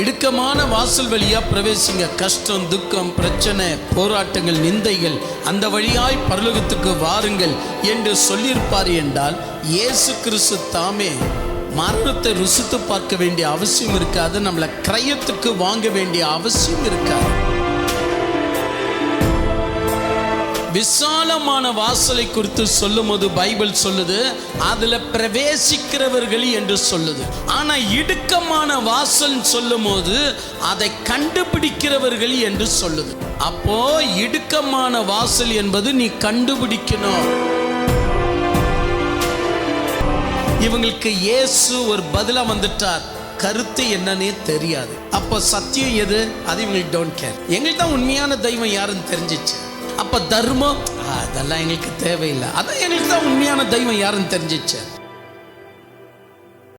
இடுக்கமான வாசல் வழியா பிரவேசிங்க. கஷ்டம் துக்கம் பிரச்சனை போராட்டங்கள் நிந்தைகள் அந்த வழியாய் பரலோகத்துக்கு வாருங்கள் என்று சொல்லியிருப்பார் என்றால் இயேசு கிறிஸ்து தாமே மரணத்தை ருசித்து பார்க்க வேண்டிய அவசியம் இருக்காது நம்மளை கிரயத்துக்கு வாங்க வேண்டிய அவசியம் இருக்காது. விசாலமான வாசலை குறித்து சொல்லும்போது பைபிள் சொல்லுது அதுல பிரவேசிக்கிறவர்கள் என்று சொல்லுது. ஆனா இடுக்கமான வாசல் சொல்லும்போது அதை கண்டுபிடிக்கிறவர்கள் என்று சொல்லுது. அப்போ இடுக்கமான வாசல் என்பது நீ கண்டுபிடிக்கணும். இவங்களுக்கு இயேசு ஒரு பதிலாக வந்துட்டார். கருத்து என்னன்னே தெரியாது. அப்போ சத்தியம் எது? அது இவங்களுக்கு டோன்ட் கேர் எங்களுக்கு தான் உண்மையான தெய்வம் யாருன்னு தெரிஞ்சிச்சு. அப்ப தர்மம்? அதெல்லாம் எங்களுக்கு தேவையில்லை. அதான் எங்களுக்கு தான் உண்மையான தெய்வம் யாருன்னு தெரிஞ்சிச்சு.